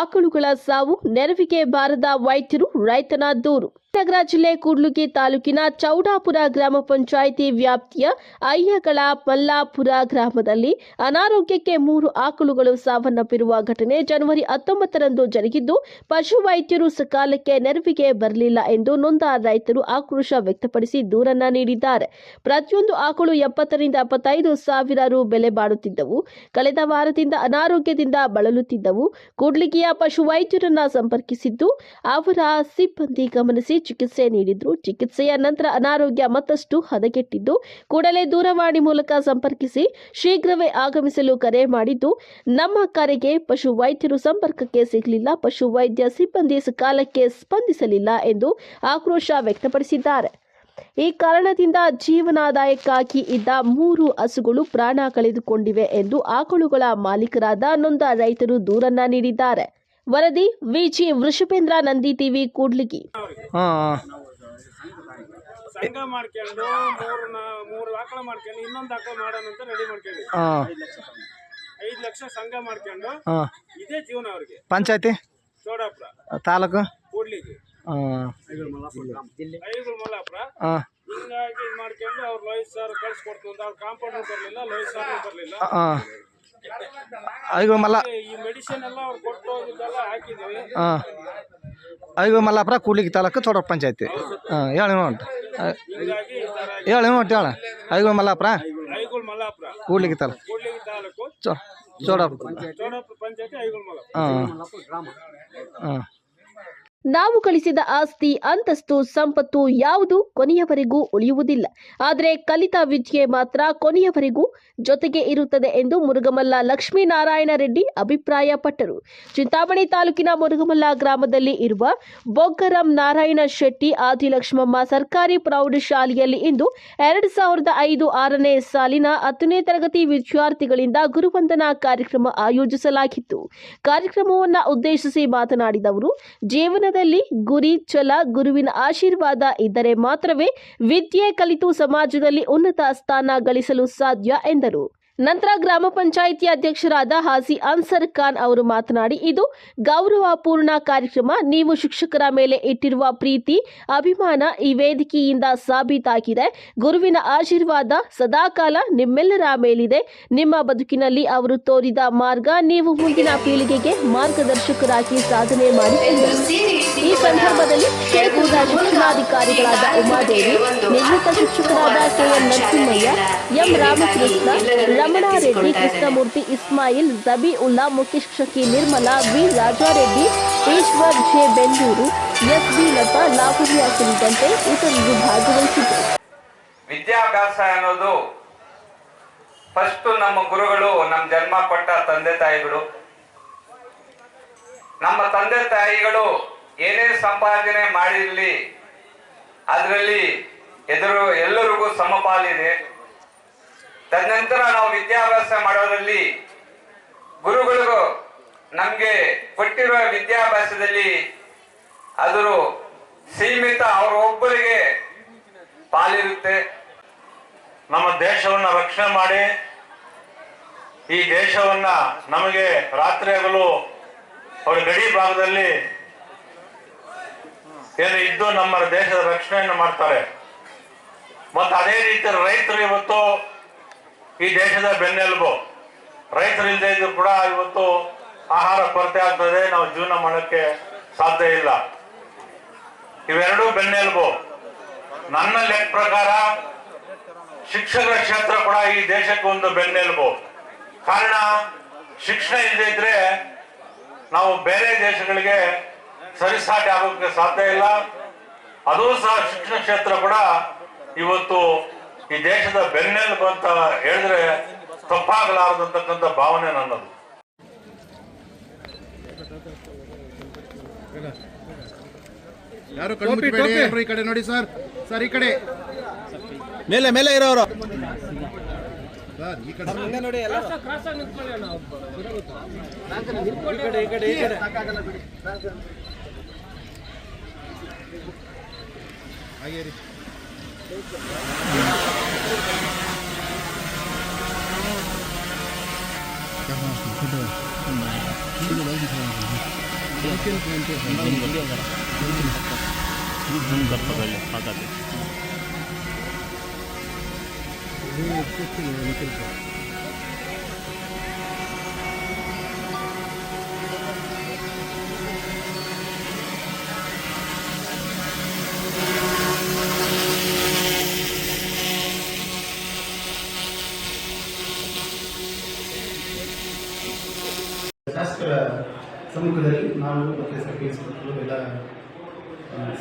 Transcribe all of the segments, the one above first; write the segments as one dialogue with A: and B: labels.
A: ಆಕಳುಗಳ ಸಾವು ನೆರವಿಗೆ ಬಾರದ ವೈದ್ಯರು ರೈತನ ದೂರು. ನಗರ ಜಿಲ್ಲೆ ಕೂಡ್ಲುಗಿ ತಾಲೂಕಿನ ಚೌಡಾಪುರ ಗ್ರಾಮ ಪಂಚಾಯಿತಿ ವ್ಯಾಪ್ತಿಯ ಅಯ್ಯಗಳ ಮಲ್ಲಾಪುರ ಗ್ರಾಮದಲ್ಲಿ ಅನಾರೋಗ್ಯಕ್ಕೆ ಮೂರು ಆಕಳುಗಳು ಸಾವನ್ನಪ್ಪಿರುವ ಘಟನೆ ಜನವರಿ ಹತ್ತೊಂಬತ್ತರಂದು ಜರುಗಿದ್ದು, ಪಶು ವೈದ್ಯರು ಸಕಾಲಕ್ಕೆ ನೆರವಿಗೆ ಬರಲಿಲ್ಲ ಎಂದು ನೊಂದ ರೈತರು ಆಕ್ರೋಶ ವ್ಯಕ್ತಪಡಿಸಿ ದೂರನ್ನ ನೀಡಿದ್ದಾರೆ. ಪ್ರತಿಯೊಂದು ಆಕಳು ಎಪ್ಪತ್ತರಿಂದ ಎಪ್ಪತ್ತೈದು ಸಾವಿರ ರು ಬೆಲೆ ಬಾಳುತ್ತಿದ್ದವು ಕಳೆದ ವಾರದಿಂದ ಅನಾರೋಗ್ಯದಿಂದ ಬಳಲುತ್ತಿದ್ದವು. ಕೂಡ್ಲಿಗಿಯ ಪಶು ವೈದ್ಯರನ್ನ ಸಂಪರ್ಕಿಸಿದ್ದು, ಅವರ ಸಿಬ್ಬಂದಿ ಗಮನಿಸಿ ಚಿಕಿತ್ಸೆ ನೀಡಿದ್ರು. ಚಿಕಿತ್ಸೆಯ ನಂತರ ಅನಾರೋಗ್ಯ ಮತ್ತಷ್ಟು ಹದಗೆಟ್ಟಿದ್ದು, ಕೂಡಲೇ ದೂರವಾಣಿ ಮೂಲಕ ಸಂಪರ್ಕಿಸಿ ಶೀಘ್ರವೇ ಆಗಮಿಸಲು ಕರೆ ಮಾಡಿದ್ದು, ನಮ್ಮ ಕರೆಗೆ ಪಶು ವೈದ್ಯರು ಸಂಪರ್ಕಕ್ಕೆ ಸಿಗಲಿಲ್ಲ. ಪಶು ವೈದ್ಯ ಸಿಬ್ಬಂದಿ ಸಕಾಲಕ್ಕೆ ಸ್ಪಂದಿಸಲಿಲ್ಲ ಎಂದು ಆಕ್ರೋಶ ವ್ಯಕ್ತಪಡಿಸಿದ್ದಾರೆ. ಈ ಕಾರಣದಿಂದ ಜೀವನಾದಾಯಕ್ಕಾಗಿ ಇದ್ದ ಮೂರು ಹಸುಗಳು ಪ್ರಾಣ ಕಳೆದುಕೊಂಡಿವೆ ಎಂದು ಆಕಳುಗಳ ಮಾಲೀಕರಾದ ನೊಂದ ರೈತರು ದೂರನ್ನ ನೀಡಿದ್ದಾರೆ. ವರದಿ ವಿಜಿ ವೃಷಭೇಂದ್ರ ನಂದಿ ಟಿವಿ ಕೂಡ್ಲಿಗಿ.
B: ಸಂಘ ಮಾಡ್ಕೊಂಡು ಮೂರು ನ- ಮೂರು ಆಕಳ ಮಾಡ್ಕೊಂಡು ಇನ್ನೊಂದು ಆಕಳ ಮಾಡೋಣ ಅಂತ ರೆಡಿ ಮಾಡ್ಕೊಂಡು. ಐದು ಲಕ್ಷ ಸಂಘ. ಮಾಡ್ಕೊಂಡು ಇದೇ ಜೀವನ ಅವ್ರಿಗೆ.
C: ಪಂಚಾಯತಿ?
B: ಚೋಡಾಪುರ.
C: ತಾಲೂಕು?
B: ಕೂಡ್ಲಿಗೆ.
C: ಹಾಂ.
B: ಐದು ಮಲ್ಲಾಪುರ.
C: ಹಾಂ.
B: ಹಿಂಗಾಗಿ ಇದ್ ಮಾಡ್ಕೊಂಡು ಅವ್ರು ಲೋಹಿತ್ ಸರ್ ಕಳ್ಸಿಕೊಡ್ತು ಅಂತ ಅವ್ರ ಕಾಂಪೌಂಡರ್ ಬರಲಿಲ್ಲ ಲೋಹಿತ್ ಸರ್ ಬರಲಿಲ್ಲ.
C: ಐದು ಮಲ್ಲ. ಹಾಂ. ಐಗೋ ಮಲ್ಲಾಪುರ ಕೂಡ್ಲಿಗಿ ತಾಲೂಕು ಚೋಡ ಪಂಚಾಯತಿ. ಹಾಂ ಹೇಳಿ
B: ತರ
C: ಹೇಳಿ ನೋಡಿ ಹೇಳ ಐಗೋ ಮಲ್ಲಾಪುರ? ಕೂಡ್ಲಿಗಿ ತಾಲೂಕು.
B: ಚೋಡಪ್ಪ.
C: ಹಾಂ. ಹಾಂ.
A: ನಾವು ಗಳಿಸಿದ ಆಸ್ತಿ, ಅಂತಸ್ತು, ಸಂಪತ್ತು ಯಾವುದು ಕೊನೆಯವರೆಗೂ ಉಳಿಯುವುದಿಲ್ಲ. ಆದರೆ ಕಲಿತ ವಿದ್ಯೆ ಮಾತ್ರ ಕೊನೆಯವರೆಗೂ ಜೊತೆಗೆ ಇರುತ್ತದೆ ಎಂದು ಮುರುಗಮಲ್ಲ ಲಕ್ಷ್ಮೀನಾರಾಯಣ ರೆಡ್ಡಿ ಅಭಿಪ್ರಾಯಪಟ್ಟರು. ಚಿಂತಾಮಣಿ ತಾಲೂಕಿನ ಮುರುಗಮಲ್ಲ ಗ್ರಾಮದಲ್ಲಿ ಇರುವ ಬೊಗ್ಗರಂ ನಾರಾಯಣ ಶೆಟ್ಟಿ, ಆದಿಲಕ್ಷ್ಮಮ್ಮ ಸರ್ಕಾರಿ ಪ್ರೌಢಶಾಲೆಯಲ್ಲಿ ಇಂದು ಎರಡು ಸಾವಿರದ ಐದು ಆರನೇ ಸಾಲಿನ ಹತ್ತನೇ ತರಗತಿ ವಿದ್ಯಾರ್ಥಿಗಳಿಂದ ಗುರುವಂದನಾ ಕಾರ್ಯಕ್ರಮ ಆಯೋಜಿಸಲಾಗಿತ್ತು. ಕಾರ್ಯಕ್ರಮವನ್ನು ಉದ್ದೇಶಿಸಿ ಮಾತನಾಡಿದ ಅವರು ಜೀವನದಲ್ಲಿ ಗುರಿ, ಛಲ, ಗುರುವಿನ ಆಶೀರ್ವಾದ ಇದ್ದರೆ ಮಾತ್ರವೇ ವಿದ್ಯೆ ಕಲಿತು ಸಮಾಜದಲ್ಲಿ ಉನ್ನತ ಸ್ಥಾನ ಗಳಿಸಲು ಸಾಧ್ಯ ಎಂದರು. ನಂತರ ಗ್ರಾಮ ಪಂಚಾಯಿತಿ ಅಧ್ಯಕ್ಷರಾದ ಹಾಸಿ ಅನ್ಸರ್ ಖಾನ್ ಅವರು ಮಾತನಾಡಿ, ಇದು ಗೌರವಪೂರ್ಣ ಕಾರ್ಯಕ್ರಮ. ನೀವು ಶಿಕ್ಷಕರ ಮೇಲೆ ಇಟ್ಟಿರುವ ಪ್ರೀತಿ, ಅಭಿಮಾನ ಈ ವೇದಿಕೆಯಿಂದ ಸಾಬೀತಾಗಿದೆ. ಗುರುವಿನ ಆಶೀರ್ವಾದ ಸದಾಕಾಲ ನಿಮ್ಮೆಲ್ಲರ ಮೇಲಿದೆ. ನಿಮ್ಮ ಬದುಕಿನಲ್ಲಿ ಅವರು ತೋರಿದ ಮಾರ್ಗ, ನೀವು ಮುಂದಿನ ಪೀಳಿಗೆಗೆ ಮಾರ್ಗದರ್ಶಕರಾಗಿ ಸಾಧನೆ ಮಾಡಿ ಈ ಸಂದರ್ಭದಲ್ಲಿ ಕ್ಷೇತ್ರದ ಶಿಕ್ಷಣಾಧಿಕಾರಿಗಳಾದ ಉಮಾದೇವಿ ನಿವೃತ್ತ ಶಿಕ್ಷಕರಾದ ಕೆಎಂ ನರಸಿಂಹಯ್ಯ, ಎಂ ರಾಮಕೃಷ್ಣ ರಮಣಾರೆಡ್ಡಿ ಕೃಷ್ಣಮೂರ್ತಿ ಇಸ್ಮಾಯಿಲ್ ಜಬಿ ಉಲ್ಲಾ ಮುಖ್ಯ ಶಿಕ್ಷಕಿ Nirmala, V Rajareddy, Eshwar J Bendur S B Latha Lahuriya ಸೇರಿದಂತೆ ಇತರರು ಭಾಗವಹಿಸಿದ್ದರು.
D: ವಿದ್ಯಾಭ್ಯಾಸ ಅನ್ನೋದು ಫಸ್ಟ್ ನಮ್ಮ ಗುರುಗಳು, ನಮ್ಮ ಜನ್ಮ ಕೊಟ್ಟ ತಂದೆ ತಾಯಿಗಳು. ನಮ್ಮ ತಂದೆ ತಾಯಿಗಳು ಏನೇ ಸಂಪಾದನೆ ಮಾಡಿರಲಿ, ಅದರಲ್ಲಿ ಎದುರು ಎಲ್ಲರಿಗೂ ಸಮಪಾಲಿದೆ. ತದನಂತರ ನಾವು ವಿದ್ಯಾಭ್ಯಾಸ ಮಾಡೋದ್ರಲ್ಲಿ ಗುರುಗಳಿಗೂ ನಮಗೆ ಕೊಟ್ಟಿರುವ ವಿದ್ಯಾಭ್ಯಾಸದಲ್ಲಿ ಅದರ ಸೀಮಿತ ಅವರೊಬ್ಬರಿಗೆ ಪಾಲಿರುತ್ತೆ.
E: ನಮ್ಮ ದೇಶವನ್ನ ರಕ್ಷಣೆ ಮಾಡಿ, ಈ ದೇಶವನ್ನ ನಮಗೆ ರಾತ್ರಿ ಹಗಲು ಅವರ ಗಡಿ ಭಾಗದಲ್ಲಿ ಏನು ಇದ್ದು ನಮ್ಮ ದೇಶದ ರಕ್ಷಣೆಯನ್ನು ಮಾಡ್ತಾರೆ. ಮತ್ತು ಅದೇ ರೀತಿ ರೈತರು ಇವತ್ತು ಈ ದೇಶದ ಬೆನ್ನೆಲುಬು. ರೈತರು ಇಲ್ಲದೆ ಇದ್ರು ಕೂಡ ಇವತ್ತು ಆಹಾರ ಕೊರತೆ ಆಗ್ತದೆ, ನಾವು ಜೀವನ ಮಾಡೋಕ್ಕೆ ಸಾಧ್ಯ ಇಲ್ಲ. ಇವೆರಡೂ ಬೆನ್ನೆಲುಬು. ನನ್ನ ಲೆಕ್ಕ ಪ್ರಕಾರ ಶಿಕ್ಷಕರ ಕ್ಷೇತ್ರ ಕೂಡ ಈ ದೇಶಕ್ಕೆ ಒಂದು ಬೆನ್ನೆಲುಬು. ಕಾರಣ ಶಿಕ್ಷಣ ಇಲ್ಲದೆ ಇದ್ರೆ ನಾವು ಬೇರೆ ದೇಶಗಳಿಗೆ ಸರಿಸಾಟಿ ಆಗೋಕ್ಕೆ ಸಾಧ್ಯ ಇಲ್ಲ. ಅದು ಸಹ ಶಿಕ್ಷಣ ಕ್ಷೇತ್ರ ಕೂಡ ಇವತ್ತು ಈ ದೇಶದ ಬೆನ್ನೆಲುಬು ಅಂತ ಹೇಳಿದ್ರೆ ತಪ್ಪಾಗಲಾರದಂತಕ್ಕಂಥ ಭಾವನೆ ನನ್ನದು.
F: ಯಾರು ಈ ಕಡೆ ನೋಡಿ ಸರ್. ಸರ್ ಈ ಕಡೆ.
C: ಮೇಲೆ ಮೇಲೆ ಇರೋರು.
F: ಸರ್ ಈ ಕಡೆ ಹಾಗೆ ಇರಿ. ಶಾಸಕರ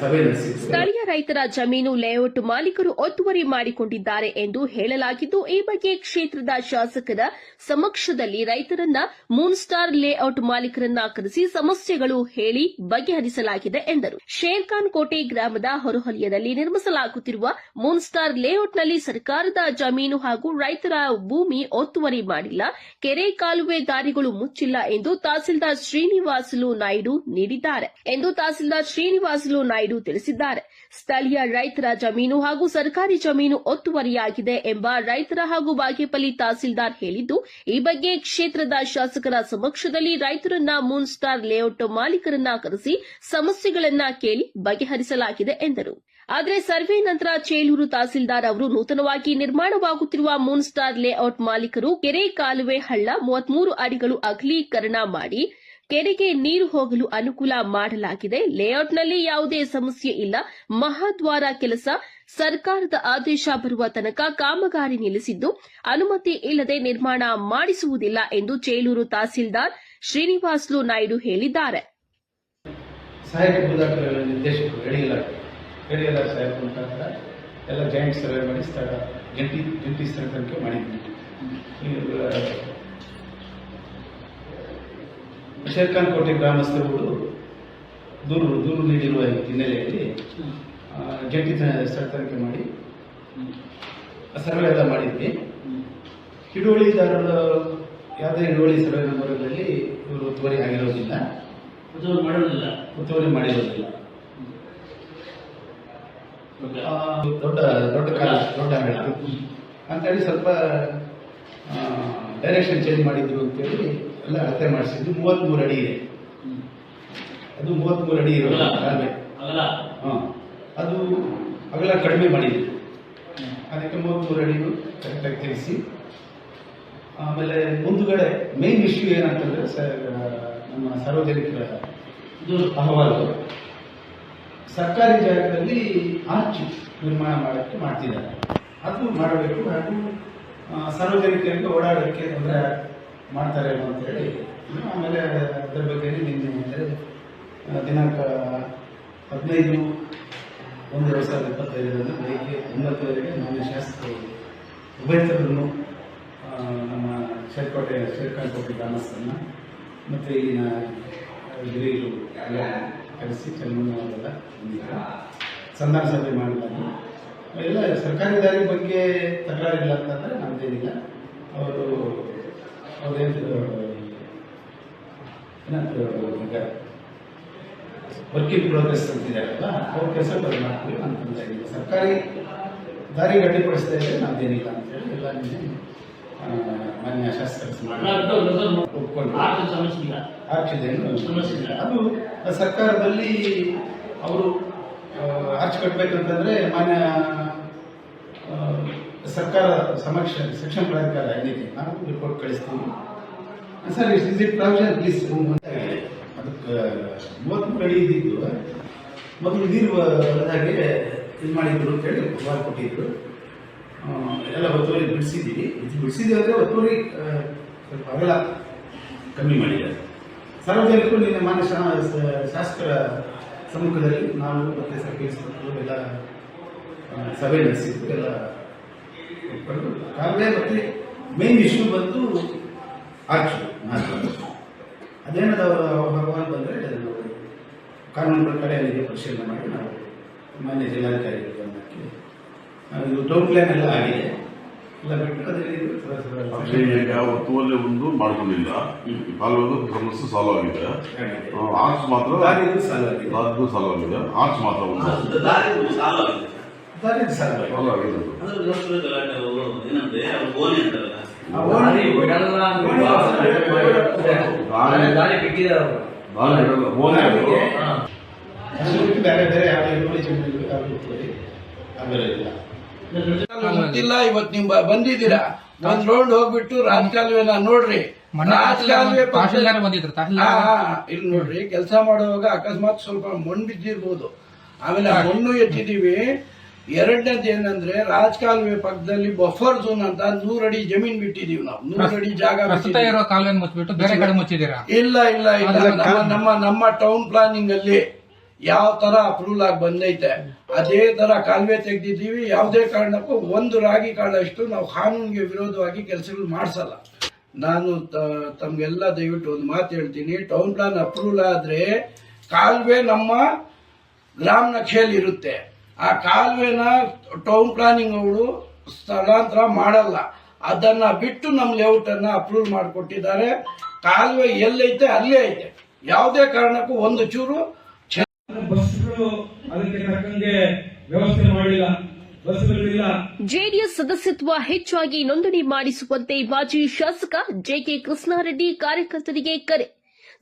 F: ಆ, ಸಭೆ ನಡೆಸಿದ್ವಿ
A: ಸ್ಥಳೀಯ ರೈತರ ಜಮೀನು ಲೇಔಟ್ ಮಾಲೀಕರು ಒತ್ತುವರಿ ಮಾಡಿಕೊಂಡಿದ್ದಾರೆ ಎಂದು ಹೇಳಲಾಗಿದ್ದು, ಈ ಬಗ್ಗೆ ಕ್ಷೇತ್ರದ ಶಾಸಕರ ಸಮಕ್ಷದಲ್ಲಿ ರೈತರನ್ನ ಮೂನ್ ಸ್ಟಾರ್ ಲೇಔಟ್ ಮಾಲೀಕರನ್ನ ಕರೆಸಿ ಸಮಸ್ಯೆಗಳು ಹೇಳಿ ಬಗೆಹರಿಸಲಾಗಿದೆ ಎಂದರು. ಶೇರ್ಖಾನ್ ಕೋಟೆ ಗ್ರಾಮದ ಹೊರಹೊಲಿಯದಲ್ಲಿ ನಿರ್ಮಿಸಲಾಗುತ್ತಿರುವ ಮೂನ್ ಸ್ಟಾರ್ ಲೇಔಟ್ನಲ್ಲಿ ಸರ್ಕಾರದ ಜಮೀನು ಹಾಗೂ ರೈತರ ಭೂಮಿ ಒತ್ತುವರಿ ಮಾಡಿಲ್ಲ. ಕೆರೆ ಕಾಲುವೆ ದಾರಿಗಳು ಮುಚ್ಚಿಲ್ಲ ಎಂದು ತಹಸೀಲ್ದಾರ್ ಶ್ರೀನಿವಾಸುಲು ನಾಯ್ಡು ನೀಡಿದ್ದಾರೆ ಎಂದು ತಹಸೀಲ್ದಾರ್ ಶ್ರೀನಿವಾಸುಲು ನಾಯ್ಡು ತಿಳಿಸಿದ್ದಾರೆ. ಸ್ಥಳೀಯ ರೈತರ ಜಮೀನು ಹಾಗೂ ಸರ್ಕಾರಿ ಜಮೀನು ಒತ್ತುವರಿಯಾಗಿದೆ ಎಂಬ ರೈತರ ಹಾಗೂ ಬಾಗೇಪಲ್ಲಿ ತಹಸೀಲ್ದಾರ್ ಹೇಳಿದ್ದು, ಈ ಬಗ್ಗೆ ಕ್ಷೇತ್ರದ ಶಾಸಕರ ಸಮಕ್ಷದಲ್ಲಿ ರೈತರನ್ನ ಮೂನ್ ಸ್ಟಾರ್ ಲೇಔಟ್ ಮಾಲೀಕರನ್ನ ಕರೆಸಿ ಸಮಸ್ಯೆಗಳನ್ನ ಕೇಳಿ ಬಗೆಹರಿಸಲಾಗಿದೆ ಎಂದರು. ಆದರೆ ಸರ್ವೆ ನಂತರ ಚೇಲೂರು ತಹಸೀಲ್ದಾರ್ ಅವರು ನೂತನವಾಗಿ ನಿರ್ಮಾಣವಾಗುತ್ತಿರುವ ಮೂನ್ ಸ್ಟಾರ್ ಲೇಔಟ್ ಮಾಲೀಕರು ಕೆರೆ ಕಾಲುವೆ ಹಳ್ಳ ಮೂವತ್ಮೂರು ಅಡಿಗಳು ಅಗಲೀಕರಣ ಮಾಡಿ ಕೆರೆಗೆ ನೀರು ಹೋಗಲು ಅನುಕೂಲ ಮಾಡಲಾಗಿದೆ. ಲೇಔಟ್ನಲ್ಲಿ ಯಾವುದೇ ಸಮಸ್ಯೆ ಇಲ್ಲ. ಮಹಾದ್ವಾರ ಕೆಲಸ ಸರ್ಕಾರದ ಆದೇಶ ಬರುವ ತನಕ ಕಾಮಗಾರಿ ನಿಲ್ಲಿಸಿದ್ದು, ಅನುಮತಿ ಇಲ್ಲದೆ ನಿರ್ಮಾಣ ಮಾಡಿಸುವುದಿಲ್ಲ ಎಂದು ಚೇಲೂರು ತಹಸೀಲ್ದಾರ್ ಶ್ರೀನಿವಾಸ್ಲು ನಾಯ್ಡು ಹೇಳಿದ್ದಾರೆ.
G: ಎಲ್ಲ ಜಾಯಿಂಟ್ ಸರ್ವೆ ಮಾಡಿ ಜಂಟಿ ಜಂಟಿ ಸರ್ವೆ ತನಿಖೆ ಮಾಡಿದ್ವಿ. ಶೇರ್ಖಾನ್ ಕೋಟೆ ಗ್ರಾಮಸ್ಥರುಗಳು ದೂರು ದೂರು ನೀಡಿರುವ ಹಿನ್ನೆಲೆಯಲ್ಲಿ ಜಂಟಿ ಸ್ಥಳ ಮಾಡಿ ಸರ್ವೆ ಎಲ್ಲ ಮಾಡಿದ್ವಿ. ಹಿಡುವಳಿದಾರರ ಯಾವುದೇ ಹಿಡುವಳಿ ಸರ್ವೆ ನಂಬರ್ಗಳಲ್ಲಿ ಇವರು ಒತ್ತುವರಿ ಆಗಿರೋದಿಲ್ಲ.
H: ಮಾಡೋದಿಲ್ಲ
G: ಒತ್ತುವರಿ ಮಾಡಿರೋದಿಲ್ಲ. ದೊಡ್ಡ ದೊಡ್ಡ ಕಾಲ ದೊಡ್ಡ ಅಂತೇಳಿ ಸ್ವಲ್ಪ ಡೈರೆಕ್ಷನ್ ಚೇಂಜ್ ಮಾಡಿದ್ರು ಅಂತೇಳಿ ಎಲ್ಲ ಅಳತೆ ಮಾಡಿಸಿದ್ದು ಮೂವತ್ತ್ಮೂರು ಅಡಿ ಇದೆ. ಅದು ಮೂವತ್ತ್ಮೂರು ಅಡಿ ಇರೋ ಕಾಲುವೆ
H: ಅಲ್ಲ
G: ಹಾಂ. ಅದು ಅಗಲ ಕಡಿಮೆ ಮಾಡಿದೆ. ಅದಕ್ಕೆ ಮೂವತ್ತ್ಮೂರು ಅಡಿಗೂ ಕರೆಕ್ಟಾಗಿ ತಿಳಿಸಿ. ಆಮೇಲೆ ಮುಂದುಗಡೆ ಮೇನ್ ಇಶ್ಯೂ ಏನಂತಂದ್ರೆ ಸ- ನಮ್ಮ ಸಾರ್ವಜನಿಕರ
H: ಇದು
G: ಅಹವಾಲು. ಸರ್ಕಾರಿ ಜಾಗದಲ್ಲಿ ಆರ್ಚ್ ನಿರ್ಮಾಣ ಮಾಡೋಕ್ಕೆ ಮಾಡ್ತಿದ್ದಾರೆ. ಅದು ಮಾಡಬೇಕು. ಹಾಗೂ ಸಾರ್ವಜನಿಕರಿಗೆ ಓಡಾಡೋಕ್ಕೆ ತೊಂದರೆ ಮಾಡ್ತಾರೆ ಅಂತ ಹೇಳಿ ಆಮೇಲೆ ಅದರ ಬಗ್ಗೆ ನಿನ್ನೆ ದಿನಾಂಕ ಹದಿನೈದು, ಒಂದು ಎರಡು ಸಾವಿರದ ಇಪ್ಪತ್ತೈದರಂದು ಬೆಳಿಗ್ಗೆ ಒಂಬತ್ತುವರೆಗೆ ಮಾನ್ಯ ಶಾಸಕರು ಉಭಯತರನ್ನು ನಮ್ಮ ಶೇರ್ಕೋಟೆ ಶೇರ್ಖಾನ್ಕೋಟೆ ಗ್ರಾಮಸ್ಥರನ್ನ ಮತ್ತು ಇಲ್ಲಿನ ಹಿರಿಯರು ಎಲ್ಲ ಕರೆಸಿ ಚನ್ನಮ್ಮನವರೆಲ್ಲ ಬಂದಿದ್ರು ಸಂಧಾನ ಸಭೆ ಮಾಡಲಾಗಿ ಎಲ್ಲ ಸರ್ಕಾರಿ ದಾರಿ ಬಗ್ಗೆ ತಕರಾರಿಲ್ಲ ಅಂತಂದರೆ ನಮ್ಮದೇನಿಲ್ಲ ಅವರು ಏನಂತ ಈಗ ವರ್ಕ್ ಇನ್ ಪ್ರೋಗ್ರೆಸ್ ಅಂತಿದ್ದಾರಲ್ಲ ಅವ್ರ ಕೆಲಸ ಬರೀ ಮಾಡ್ತೀವಿ ಅಂತಂತ ಇಲ್ಲ ಸರ್ಕಾರಿ ದಾರಿ ಗಟ್ಟಿಪಡಿಸ್ತಾ ಇದ್ರೆ ನಮ್ದೇನಿಲ್ಲ ಅಂತೇಳಿ ಎಲ್ಲ ನಿನ್ನೆ ಮಾನ್ಯ ಶಾಸಕರ ಒಪ್ಕೊಂಡು
H: ಆರ್ಥಿಕ ಸಮಸ್ಯೆ.
G: ಅದು ಸರ್ಕಾರದಲ್ಲಿ ಅವರು ಆರ್ಚ್ ಕಟ್ಟಬೇಕಂತಂದ್ರೆ ಮಾನ್ಯ ಸರ್ಕಾರ ಸಮಕ್ಷ ಸೆಕ್ಷನ್ ಪ್ರಾಧಿಕಾರ ಏನಿದೆ ನಾನು ರಿಪೋರ್ಟ್ ಕಳಿಸ್ತೀನಿ. Sir is is it provision please ಅದಕ್ಕೆ ಮೂವತ್ತ್ಮೂರು ಅಡಿ ಇದ್ದಿದ್ದು, ಮೊದಲು ನೀರು ಬರದಾಗೆ ಇದು ಮಾಡಿದ್ರು ಅಂತೇಳಿ ಅಹವಾಲು ಕೊಟ್ಟಿದ್ರು. ಎಲ್ಲ ಒತ್ತುವರಿ ಬಿಡಿಸಿದ್ದೀವಿ. ಇದು ಬಿಡಿಸಿದ್ದೀವಿ ಅಂದರೆ ಒತ್ತುವರಿ ಸ್ವಲ್ಪ ಅಗಲ ಕಮ್ಮಿ ಮಾಡಿದ್ದಾರೆ. ಸಾರ್ವಜನಿಕರು ನಿನ್ನೆ ಮಾನ್ಯ ಶಾಸಕರ ಸಮ್ಮುಖದಲ್ಲಿ ನಾವು ಮತ್ತೆ ಸಂಸ್ಥೆಗಳು ಎಲ್ಲ ಸಭೆ ನಡೆಸಿದ್ದು ಎಲ್ಲ ಒಪ್ಕೊಂಡು ಬರ್ತೀವಿ ಮತ್ತು ಮೇನ್ ಇಶ್ಯೂ ಬಂತು ಆರ್ಚ್ ಅದೇನದ ಭಗವಾನ್ ಬಂದರೆ ಅದನ್ನು ಕಾನೂನು ಪ್ರಕಾರ ಏನಿದೆ ಪರಿಶೀಲನೆ ಮಾಡಿ ನಾವು ಮಾನ್ಯ ಜಿಲ್ಲಾಧಿಕಾರಿ ಗಮನಕ್ಕೆ ಇದು ಟೌನ್ ಪ್ಲಾನ್ ಎಲ್ಲ ಆಗಿದೆ. ಎಲ್ಲ ಬಿಟ್ಟು
I: ಅದೇ
G: ಅದೇ
I: ಈಗ ಒತ್ತುವರಿ ಒಂದು ಮಾಡ್ಕೊಂಡಿಲ್ಲ. ಕಾಲುವೆ ಸಮಸ್ಯೆ ಸಾಲ್ವ್ ಆಗಿದೆ. ಆರ್ಚ್ ಮಾತ್ರ
G: ಸಾಲವಾಗಿದೆ
I: ದಾರಿದು ಸಾಲ್ವ್ ಆಗಿದೆ. ಆರ್ಚ್ ಮಾತ್ರ ಒಂದು.
G: ಬೇರೆ ಬೇರೆ
J: ಗೊತ್ತಿಲ್ಲ ಇವತ್ತು ನಿಮ್ ಬಂದಿದ್ದೀರಾ? ಒಂದ್ ರೌಂಡ್ ಹೋಗ್ಬಿಟ್ಟು ರಾಜಕಾಲುವೆನ ನೋಡ್ರಿ. ರಾಜಕಾಲುವೆ ಬಂದಿದ್ರು ಹಾ, ಇಲ್ಲಿ ನೋಡ್ರಿ ಕೆಲಸ ಮಾಡುವಾಗ ಅಕಸ್ಮಾತ್ ಸ್ವಲ್ಪ ಮಣ್ಣು ಬಿದ್ದಿರ್ಬೋದು. ಆಮೇಲೆ ಆ ಮಣ್ಣು ಎತ್ತಿದೀವಿ ಎರಡನೇದು ಏನಂದ್ರೆ ರಾಜಕಾಲುವೆ ಪಕ್ಕದಲ್ಲಿ ಬಫರ್ ಝೋನ್ ಅಂತ ನೂರು ಅಡಿ ಜಮೀನ್ ಬಿಟ್ಟಿದೀವಿ ನಾವು. ನೂರು ಅಡಿ ಜಾಗ.
K: ಇರೋ ಕಾಲುವೆ ಮುಚ್ಚಿಬಿಟ್ಟು ಬೇರೆ ಕಡೆ ಮುಚ್ಚಿದ್ದೀರಾ?
J: ಇಲ್ಲ ಇಲ್ಲ ಇಲ್ಲ. ನಮ್ಮ ನಮ್ಮ ನಮ್ಮ ಟೌನ್ ಪ್ಲಾನಿಂಗ್ ಅಲ್ಲಿ ಯಾವ ತರ ಅಪ್ರೂವಲ್ ಆಗಿ ಬಂದೈತೆ ಅದೇ ತರ ಕಾಲುವೆ ತೆಗ್ದಿದ್ದೀವಿ. ಯಾವುದೇ ಕಾರಣಕ್ಕೂ ಒಂದು ರಾಗಿ ಕಾಳಷ್ಟು ನಾವು ಕಾನೂನಿಗೆ ವಿರೋಧವಾಗಿ ಕೆಲಸಗಳು ಮಾಡಿಸಲ್ಲ. ನಾನು ತ- ತಮ್ಗೆಲ್ಲ ದಯವಿಟ್ಟು ಒಂದು ಮಾತು ಹೇಳ್ತೀನಿ. ಟೌನ್ ಪ್ಲಾನ್ ಅಪ್ರೂವಲ್ ಆದ್ರೆ ಕಾಲುವೆ ನಮ್ಮ ಗ್ರಾಮ ನಕ್ಷೆಯಲ್ಲಿ ಇರುತ್ತೆ. ಆ ಕಾಲುವೆನ ಟೌನ್ ಪ್ಲಾನಿಂಗ್ ಅವರು ಸ್ಥಳಾಂತರ ಮಾಡಲ್ಲ. ಅದನ್ನ ಬಿಟ್ಟು ನಮ್ಮ ಲೇಔಟ್ ಅನ್ನ ಅಪ್ರೂವ್ ಮಾಡಿಕೊಟ್ಟಿದ್ದಾರೆ. ಕಾಲುವೆ ಎಲ್ಲೈತೆ ಅಲ್ಲೇ ಐತೆ. ಯಾವುದೇ ಕಾರಣಕ್ಕೂ ಒಂದು ಚೂರು
B: ಬಸ್ಗಳು ಅದಕ್ಕೆ ತಕ್ಕಂಗೆ ವ್ಯವಸ್ಥೆ ಮಾಡಿಲ್ಲ ಬಸ್ಗಳಿಲ್ಲ
A: ಜೆಡಿಎಸ್ ಸದಸ್ಯತ್ವ ಹೆಚ್ಚಾಗಿ ನೋಂದಣಿ ಮಾಡಿಸುವಂತೆ ಮಾಜಿ ಶಾಸಕ ಜೆಕೆ ಕೃಷ್ಣಾರೆಡ್ಡಿ ಕಾರ್ಯಕರ್ತರಿಗೆ ಕರೆ.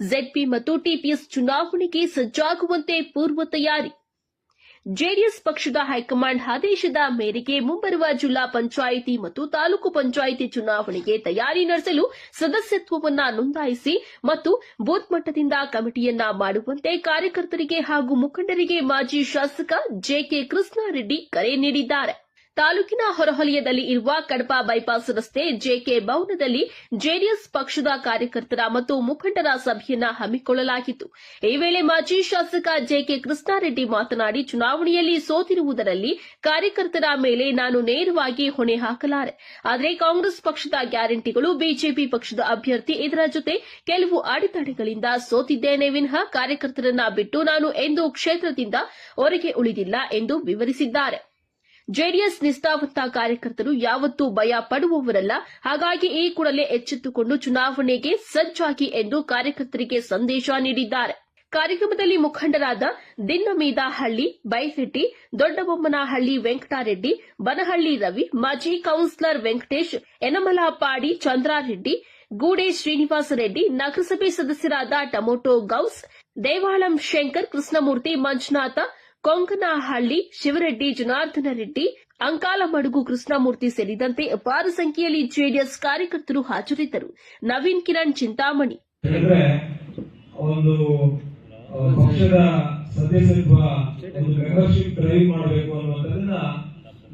A: ಜೆಡ್ಪಿ ಮತ್ತು ಟಿಪಿಎಸ್ ಚುನಾವಣೆಗೆ ಸಜ್ಜಾಗುವಂತೆ ಪೂರ್ವ ತಯಾರಿ. ಜೆಡಿಎಸ್ ಪಕ್ಷದ ಹೈಕಮಾಂಡ್ ಆದೇಶದ ಮೇರೆಗೆ ಮುಂಬರುವ ಜಿಲ್ಲಾ ಪಂಚಾಯಿತಿ ಮತ್ತು ತಾಲೂಕು ಪಂಚಾಯಿತಿ ಚುನಾವಣೆಗೆ ತಯಾರಿ ನಡೆಸಲು ಸದಸ್ಯತ್ವವನ್ನು ನೋಂದಾಯಿಸಿ ಮತ್ತು ಬೂತ್ ಮಟ್ಟದಿಂದ ಕಮಿಟಿಯನ್ನ ಮಾಡುವಂತೆ ಕಾರ್ಯಕರ್ತರಿಗೆ ಹಾಗೂ ಮುಖಂಡರಿಗೆ ಮಾಜಿ ಶಾಸಕ ಜೆಕೆ ಕೃಷ್ಣಾರೆಡ್ಡಿ ಕರೆ ನೀಡಿದ್ದಾರೆ. ತಾಲೂಕಿನ ಹೊರಹೊಲಯದಲ್ಲಿ ಇರುವ ಕಡಪ ಬೈಪಾಸ್ ರಸ್ತೆ ಜೆಕೆ ಭವನದಲ್ಲಿ ಜೆಡಿಎಸ್ ಪಕ್ಷದ ಕಾರ್ಯಕರ್ತರ ಮತ್ತು ಮುಖಂಡರ ಸಭೆಯನ್ನು ಹಮ್ಮಿಕೊಳ್ಳಲಾಗಿತ್ತು. ಈ ವೇಳೆ ಮಾಜಿ ಶಾಸಕ ಜೆಕೆ ಕೃಷ್ಣಾರೆಡ್ಡಿ ಮಾತನಾಡಿ, ಚುನಾವಣೆಯಲ್ಲಿ ಸೋತಿರುವುದರಲ್ಲಿ ಕಾರ್ಯಕರ್ತರ ಮೇಲೆ ನಾನು ನೇರವಾಗಿ ಹೊಣೆ ಹಾಕಲಾರೆ. ಆದರೆ ಕಾಂಗ್ರೆಸ್ ಪಕ್ಷದ ಗ್ಯಾರಂಟಿಗಳು ಬಿಜೆಪಿ ಪಕ್ಷದ ಅಭ್ಯರ್ಥಿ ಇದರ ಜೊತೆ ಕೆಲವು ಅಡೆತಡೆಗಳಿಂದ ಸೋತಿದ್ದೇನೆ ವಿನಃ ಕಾರ್ಯಕರ್ತರನ್ನ ಬಿಟ್ಟು ನಾನು ಎಂದೂ ಕ್ಷೇತ್ರದಿಂದ ಹೊರಗೆ ಉಳಿದಿಲ್ಲ ಎಂದು ವಿವರಿಸಿದ್ದಾರೆ. ಜೆಡಿಎಸ್ ನಿಷ್ಠಾವಂತ ಕಾರ್ಯಕರ್ತರು ಯಾವತ್ತೂ ಭಯ ಪಡುವವರಲ್ಲ. ಹಾಗಾಗಿ ಈ ಕೂಡಲೇ ಎಚ್ಚೆತ್ತುಕೊಂಡು ಚುನಾವಣೆಗೆ ಸಜ್ಜಾಗಿ ಎಂದು ಕಾರ್ಯಕರ್ತರಿಗೆ ಸಂದೇಶ ನೀಡಿದ್ದಾರೆ. ಕಾರ್ಯಕ್ರಮದಲ್ಲಿ ಮುಖಂಡರಾದ ದಿನ್ನಮೀದಹಳ್ಳಿ ಬೈರೆಡ್ಡಿ ದೊಡ್ಡಬೊಮ್ಮನಹಳ್ಳಿ ವೆಂಕಟಾರೆಡ್ಡಿ, ಬನಹಳ್ಳಿ ರವಿ, ಮಾಜಿ ಕೌನ್ಸಿಲರ್ ವೆಂಕಟೇಶ್ ಯನಮಲಪಾಡಿ ಚಂದ್ರಾರೆಡ್ಡಿ, ಗೂಡೆ ಶ್ರೀನಿವಾಸ ರೆಡ್ಡಿ, ನಗರಸಭೆ ಸದಸ್ಯರಾದ ಟಮೋಟೋ ಗೌಸ್, ದೇವಾಳಂ ಶಂಕರ್, ಕೃಷ್ಣಮೂರ್ತಿ ಮಂಜುನಾಥ ಕೊಂಕನಹಳ್ಳಿ ಶಿವರೆಡ್ಡಿ ಜನಾರ್ದನ ರೆಡ್ಡಿ ಅಂಕಾಲಮಡುಗು ಕೃಷ್ಣಮೂರ್ತಿ ಸೇರಿದಂತೆ ಅಪಾರ ಸಂಖ್ಯೆಯಲ್ಲಿ ಜೆಡಿಎಸ್ ಕಾರ್ಯಕರ್ತರು ಹಾಜರಿದ್ದರು. ನವೀನ್ ಕಿರಣ್, ಚಿಂತಾಮಣಿ.
B: ಒಂದು ಪಕ್ಷದ ಸದಸ್ಯತ್ವ, ಒಂದು ಮೆಂಬರ್ಶಿಪ್ ಡ್ರೈವ್ ಮಾಡಬೇಕು ಅನ್ನುವಂಥದ್ದನ್ನ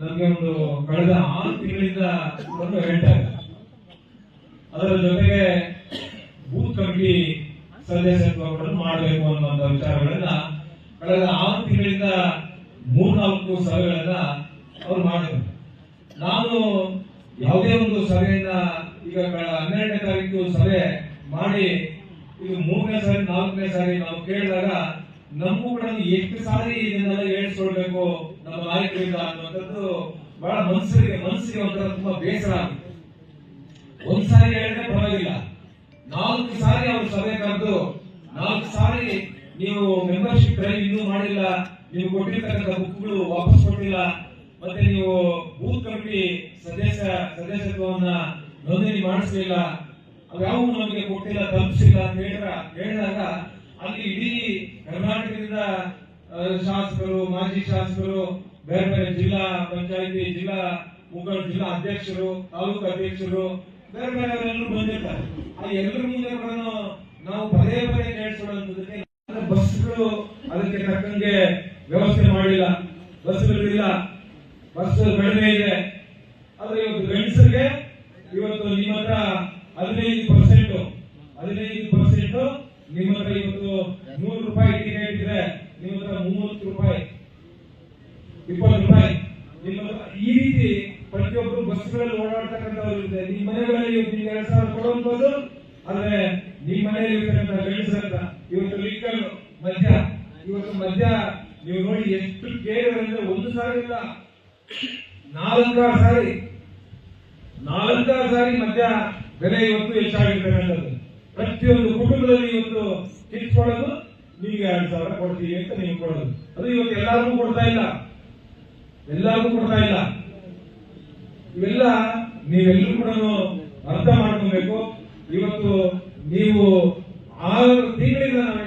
B: ನಮಗೆ ಒಂದು ಕಳೆದ ಆರು ತಿಂಗಳಿಂದ ಒಂದು ಹೇಳ್ತಾರೆ ಅದರ ಜೊತೆಗೆ ಬೂತ್ ಕಮಿಟಿ ಸದಸ್ಯತ್ವಗಳನ್ನು ಮಾಡಬೇಕು ಅನ್ನುವಂಥ ವಿಚಾರಗಳನ್ನ ಕಳೆದ ಆರು ತಿಂಗಳಿಂದ ಮೂರ್ನಾಲ್ಕು ಸಭೆಗಳನ್ನ ಅವ್ರು ಮಾಡಿದ್ರು. ನಾನು ಯಾವುದೇ ಒಂದು ಸಭೆಯನ್ನ ಈಗ ಹನ್ನೆರಡನೇ ತಾರೀಕು ಸಭೆ ಮಾಡಿ, ಇದು ಮೂರನೇ ಸಾರಿ ನಾಲ್ಕನೇ ಸಾರಿ ನಾವು ಕೇಳಿದಾಗ ನಮಗೂ ಕೂಡ ಎಷ್ಟು ಸಾರಿ ಇದನ್ನೆಲ್ಲ ಹೇಳ್ಸ್ಕೊಳ್ಬೇಕು ನಮ್ಮ ನಾಯಕರಿಂದ ಅನ್ನುವಂಥದ್ದು ಬಹಳ ಮನಸ್ಸಿಗೆ ಮನಸ್ಸಿಗೆ ಒಂಥರ ತುಂಬಾ ಬೇಸರ ಆಗುತ್ತೆ ಒಂದ್ಸಾರಿ ಹೇಳಿದ್ರೆ ಪರವಾಗಿಲ್ಲ. ನಾಲ್ಕು ಸಾರಿ ಅವರು ಸಭೆ ಕರೆದು, ನಾಲ್ಕು ಸಾರಿ ನೀವು ಮೆಂಬರ್ಶಿಪ್ ಡ್ರೈವ್ ಇನ್ನೂ ಮಾಡಿಲ್ಲ, ನೀವು ಕೊಟ್ಟಿರ್ತಕ್ಕಂಥ ಬುಕ್ಗಳು ವಾಪಸ್ ಕೊಟ್ಟಿಲ್ಲ, ಮತ್ತೆ ನೀವು ಬೂತ್ ಕಮಿಟಿ ಸದಸ್ಯ ಸದಸ್ಯತ್ವವನ್ನ ನೋಂದಣಿ ಮಾಡಿಸಲಿಲ್ಲ ಅವ್ಯಾವು ನಮಗೆ ಕೊಟ್ಟಿಲ್ಲ, ತಲುಪಿಸಿಲ್ಲ ಅಂತ ಹೇಳಿದ್ರ ಹೇಳಿದಾಗ ಅಲ್ಲಿ ಇಡೀ ಕರ್ನಾಟಕದಿಂದ ಶಾಸಕರು, ಮಾಜಿ ಶಾಸಕರು, ಬೇರೆ ಬೇರೆ ಜಿಲ್ಲಾ ಪಂಚಾಯಿತಿ, ಜಿಲ್ಲಾ ಮುಖಂಡ, ಜಿಲ್ಲಾ ಅಧ್ಯಕ್ಷರು, ತಾಲೂಕು ಅಧ್ಯಕ್ಷರು, ಬೇರೆ ಬೇರೆ ಎಲ್ಲರೂ ಬಂದಿರ್ತಾರೆ. ಆ ಎಲ್ಲರ ಮುಂದೆ ನಾವು ಪದೇ ಪದೇ ಕೇಳಿಸ್ಕೊಳ್ಳೋದಕ್ಕೆ ಬಸ್ಗಳು ಅದಕ್ಕೆ ತಕ್ಕಂಗೆ ವ್ಯವಸ್ಥೆ ಮಾಡಿಲ್ಲ ಬಸ್ಗಳಿಲ್ಲ ಬಸ್ ಕಡಿಮೆ ಇದೆ. ಆದ್ರೆ ಇವತ್ತು ಗಂಡಸರಿಗೆ ಇವತ್ತು ನಿಮ್ಮ ಹತ್ರ ಹದಿನೈದು ಪರ್ಸೆಂಟ್ ಹದಿನೈದು ಪರ್ಸೆಂಟ್ ನಿಮ್ಮ ಹತ್ರ ಇವತ್ತು ನೂರು ರೂಪಾಯಿ ಟಿಕೆಟ್ ಇದೆ. ನಿಮ್ಮ ಹತ್ರ ಮೂವತ್ತು ರೂಪಾಯಿ, ಇಪ್ಪತ್ತು ರೂಪಾಯಿ. ನಿಮ್ಮ ಈ ರೀತಿ ಪ್ರತಿಯೊಬ್ಬರು ಬಸ್ಗಳಲ್ಲಿ ಓಡಾಡ್ತಕ್ಕಂಥವ್ರು ಇದೆ ನಿಮ್ಮ ಮನೆಗಳಲ್ಲಿ ಇವತ್ತು ಎರಡ್ ಸಾವಿರ ಕೊಡುವಂಥದ್ದು ಆದ್ರೆ ನಿಮ್ಮ ಮನೆಯಲ್ಲಿ ಇರ್ತಕ್ಕಂಥ ಗಂಡಸರಂತ ಇವತ್ತು ಲಿಕ್ಕರ್ ಮದ್ಯ ಇವತ್ತು ಮದ್ಯ ನೀವು ನೋಡಿ ಎಷ್ಟು ಕೇಳಿದ್ರೆ ಒಂದು ಸಾರಿ ಇಲ್ಲ. ನಾಲ್ಕಾರು ಸಾರಿ. ನಾಲ್ಕಾರು ಸಾರಿ ಮಧ್ಯ ಬೆಲೆ ಇವತ್ತು ಹೆಚ್ಚಾಗಿರ್ತಕ್ಕಂಥದ್ದು ಪ್ರತಿಯೊಂದು ಕುಟುಂಬದಲ್ಲಿ ಇವತ್ತು ಕಿತ್ಕೊಳ್ಳೋದು ನಿಮಗೆ ಎರಡು ಸಾವಿರ ಕೊಡ್ತೀವಿ ಅಂತ ನೀವು ಕೊಡೋದು. ಅದು ಇವತ್ತು ಎಲ್ಲರಿಗೂ ಕೊಡ್ತಾ ಇಲ್ಲ. ಎಲ್ಲರಿಗೂ ಕೊಡ್ತಾ ಇಲ್ಲ. ಇವೆಲ್ಲ ನೀವೆಲ್ಲರೂ ಕೂಡ ಅರ್ಥ ಮಾಡ್ಕೋಬೇಕು. ಇವತ್ತು ನೀವು ಆರು ತಿಂಗಳಿಂದ ನಾವು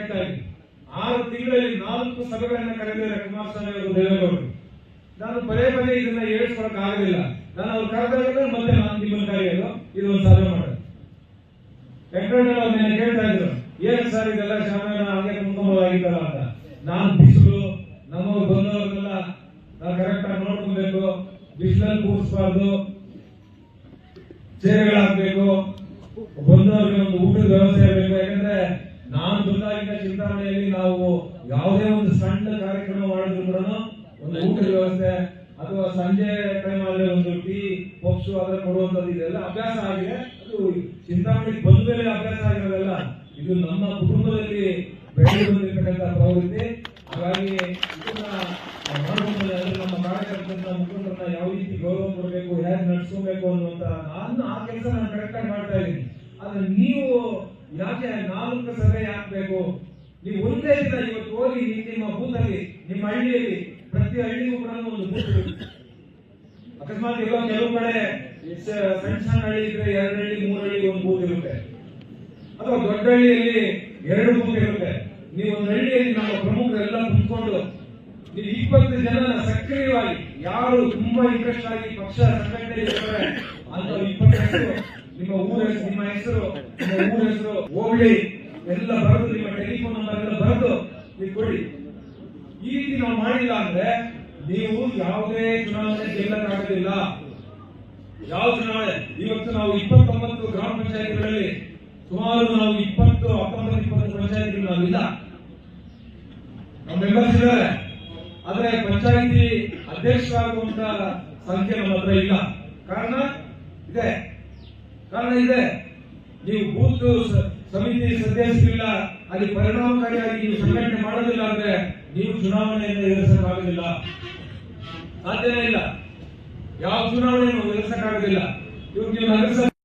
B: ಆರು ತಿಂಗಳಲ್ಲಿ ನಾಲ್ಕು ಸಭೆಗಳನ್ನ ಕರೆದಿದ್ದಾರೆ ಕುಮಾರಸ್ವಾಮಿ ಅವರು, ದೇವೇಗೌಡರು. ನಾನು ಪದೇ ಪದೇ ಇದನ್ನ ಹೇಳಿಸ್ಕೊಳಕ್ ಆಗಲಿಲ್ಲ ನಾನು ಅವ್ರು ಕರೆದಾಗ ಮತ್ತೆ ನಾನು ನಿಮ್ಮನ್ನ ಕರೆಯೋದು. ಇದು ಒಂದು ಸಭೆ ಮಾಡೋದು. ವೆಂಕಟರಮಣ ಅವ್ರು ಕೇಳ್ತಾ ಇದ್ರು, ಏನ್ ಸರ್ ಇದೆಲ್ಲ ಶಾಮಿಯಾನ ಹಾಗೆ ಕುಂಕುಮವಾಗಿತ್ತಲ್ಲ ಅಂತ? ನಾನು ಬಿಸಿಲು ನಮಗೆ ಬಂದವ್ರನ್ನೆಲ್ಲ ನಾವು ಕರೆಕ್ಟ್ ಆಗಿ ನೋಡ್ಕೊಬೇಕು, ಬಿಸಿಲಲ್ಲಿ ಕೂರಿಸ್ಬಾರ್ದು, ಚೇರ್ಗಳಾಗ್ಬೇಕು, ಬಂದವ್ರಿಗೆ ಒಂದು ಊಟದ ವ್ಯವಸ್ಥೆ ಇರಬೇಕು. ಯಾಕಂದ್ರೆ ನಾನು ಬಂದಾಗಿಂದ ಚಿಂತಾಮಣಿಯಲ್ಲಿ ನಾವು ಯಾವುದೇ ಒಂದು ಸಣ್ಣ ಕಾರ್ಯಕ್ರಮ ಮಾಡಿದ್ರು ಕೂಡ ಒಂದು ಊಟದ ವ್ಯವಸ್ಥೆ ಅಥವಾ ಸಂಜೆ ಟೈಮ್ ಆದ್ರೆ ಒಂದು ಟೀ, ಪಪ್ಸು ಅದರ ಕೊಡುವಂತದ್ದು ಇದೆಲ್ಲ ಅಭ್ಯಾಸ ಆಗಿದೆ. ಅದು ಚಿಂತಾಮಣಿಗೆ ಬಂದ ಮೇಲೆ ಅಭ್ಯಾಸ ಆಗಿರೋದಲ್ಲ, ಇದು ನಮ್ಮ ಕುಟುಂಬದಲ್ಲಿ ಬೆಳೆದು ಬಂದಿರ್ತಕ್ಕಂಥ ಪ್ರವೃತ್ತಿ. ಹಾಗಾಗಿ ನಮ್ಮ ಕಾರ್ಯಕರ್ತರನ್ನ, ಮುಖಂಡರನ್ನ ಯಾವ ರೀತಿ ಗೌರವ ಕೊಡಬೇಕು, ಹೇಗೆ ನಡೆಸ್ಕೋಬೇಕು ಅನ್ನುವಂತ ನಾನು ಆ ಕೆಲಸ ನಾನು ಕರೆಕ್ಟಾಗಿ ಮಾಡ್ತಾ ಇದ್ದೀನಿ. ಆದ್ರೆ ನೀವು ಯಾಕೆ ನಾಲ್ಕು ಸಭೆ ಹಾಕ್ಬೇಕು ನೀವು ಒಂದೇ ದಿನ ಇವತ್ತು ಹೋಗಿ ನಿಮ್ಮ- ಬೂತಲ್ಲಿ, ನಿಮ್ಮ ಹಳ್ಳಿಯಲ್ಲಿ ಪ್ರತಿ ಹಳ್ಳಿಗೂ ಕೂಡ ಒಂದು ಬೂತ್. ಅಕಸ್ಮಾತ್ ಇವಾಗ ಕೆಲವು ಕಡೆ ಸಣ್ಣ ಸಣ್ಣ ಹಳ್ಳಿ ಇದ್ರೆ ಎರಡು ಹಳ್ಳಿ, ಮೂರು ಹಳ್ಳಿ ಒಂದು ಬೂತ್ ಇರುತ್ತೆ. ಅಥವಾ ದೊಡ್ಡ ಹಳ್ಳಿಯಲ್ಲಿ ಎರಡು ಬೂತ್ ಇರುತ್ತೆ. ನೀವು ಒಂದು ಹಳ್ಳಿಯಲ್ಲಿ ನಮ್ಮ ಪ್ರಮುಖರೆಲ್ಲ ಕುತ್ಕೊಂಡು ನೀವು ಇಪ್ಪತ್ತು ಜನ ಸಕ್ರಿಯವಾಗಿ ಯಾರು ತುಂಬಾ ಇಂಟ್ರೆಸ್ಟ್ ಆಗಿ ಪಕ್ಷ ಸಂಘಟನೆ ಇರ್ತಾರೆ ಅಂತ ನಿಮ್ಮ ಊರ ನಿಮ್ಮ ಹೆಸರು, ನಿಮ್ಮ ಊರ ಹೆಸರು ಹೋಗ್ಲಿ. ಎಲ್ಲ ಬರೆದು, ನಿಮ್ಮ ಟೆಲಿಫೋನ್ ನಂಬರ್ ಬರೆದು ನೀವು ಕೊಡಿ. ಈ ರೀತಿ ನಾವು ಮಾಡಿಲ್ಲ ಅಂದ್ರೆ ನೀವು ಯಾವುದೇ ಚುನಾವಣೆ ಗೆಲ್ಲಕ್ಕಾಗೋದಿಲ್ಲ. ಯಾವ ಚುನಾವಣೆ? ಇವತ್ತು ನಾವು ಇಪ್ಪತ್ತೊಂಬತ್ತು ಗ್ರಾಮ ಪಂಚಾಯತ್ಗಳಲ್ಲಿ ಸುಮಾರು ನಾವು ಇಪ್ಪತ್ತು, ಹತ್ತೊಂಬತ್ತು ಇಪ್ಪತ್ತು ಪಂಚಾಯತ್ಗಳು ನಾವಿಲ್ಲ ನಮ್ಮ ಮೆಂಬರ್ಸ್ ಇದ್ದಾರೆ. ಆದ್ರೆ ಪಂಚಾಯಿತಿ ಅಧ್ಯಕ್ಷರಾಗುವಂತ ಸಂಖ್ಯೆ ನಮ್ಮ ಹತ್ರ ಇಲ್ಲ. ಕಾರಣ ಇದೆ. ಕಾರಣ ಇದೆ. ನೀವು ಬೂತ್ ಸಮಿತಿ ಸದಸ್ಯರಿಲ್ಲ, ಅಲ್ಲಿ ಪರಿಣಾಮಕಾರಿಯಾಗಿ ನೀವು ಸಂಘಟನೆ ಮಾಡೋದಿಲ್ಲ ಅಂದ್ರೆ ನೀವು ಚುನಾವಣೆಯನ್ನು ಎದುರಿಸಕ್ಕಾಗೋದಿಲ್ಲ. ಸಾಧ್ಯನೇ ಇಲ್ಲ. ಯಾವ ಚುನಾವಣೆಯನ್ನು ಎದುರಿಸಕ್ಕಾಗೋದಿಲ್ಲ. ಇವಾಗ ನೀವು ನಗರಸಭೆ